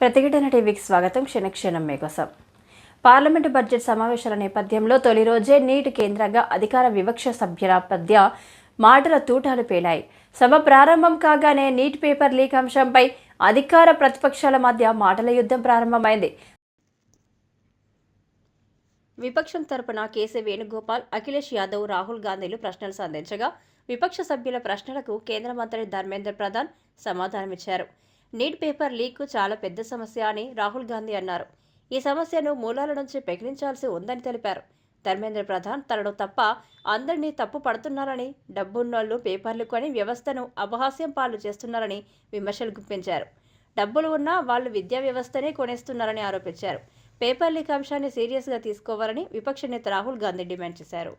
ప్రతిఘటన టీవీకి స్వాగతం. క్షణక్షణం మీకోసం పార్లమెంటు బడ్జెట్ సమావేశాల నేపథ్యంలో తొలి రోజే నీటి కేంద్రంగా అధికార వివక్ష సభ్యుల మధ్య మాటల తూటాలు పేలాయి. సభ ప్రారంభం కాగానే నీట్ పేపర్ లీక్ అంశంపై అధికార ప్రతిపక్షాల మధ్య మాటల యుద్ధం ప్రారంభమైంది. విపక్షం తరపున కేసీ వేణుగోపాల్ అఖిలేష్ యాదవ్ రాహుల్ గాంధీలు ప్రశ్నలు సంధించగా విపక్ష సభ్యుల ప్రశ్నలకు కేంద్ర మంత్రి ధర్మేంద్ర ప్రధాన్ సమాధానమిచ్చారు. నీట్ పేపర్ లీక్ చాలా పెద్ద సమస్య అని రాహుల్ గాంధీ అన్నారు. ఈ సమస్యను మూలాల నుంచి పెకిలించాల్సి ఉందని తెలిపారు. ధర్మేంద్ర ప్రధాన్ తనను తప్ప అందరినీ తప్పు పడుతున్నారని డబ్బున్నోళ్ళు పేపర్లు కొని వ్యవస్థను అపహాస్యం పాలు చేస్తున్నారని విమర్శలు గుప్పించారు. డబ్బులు ఉన్నా వాళ్ళు విద్యా వ్యవస్థనే కొనేస్తున్నారని ఆరోపించారు. పేపర్ లీక్ అంశాన్ని సీరియస్గా తీసుకోవాలని విపక్ష నేత రాహుల్ గాంధీ డిమాండ్ చేశారు.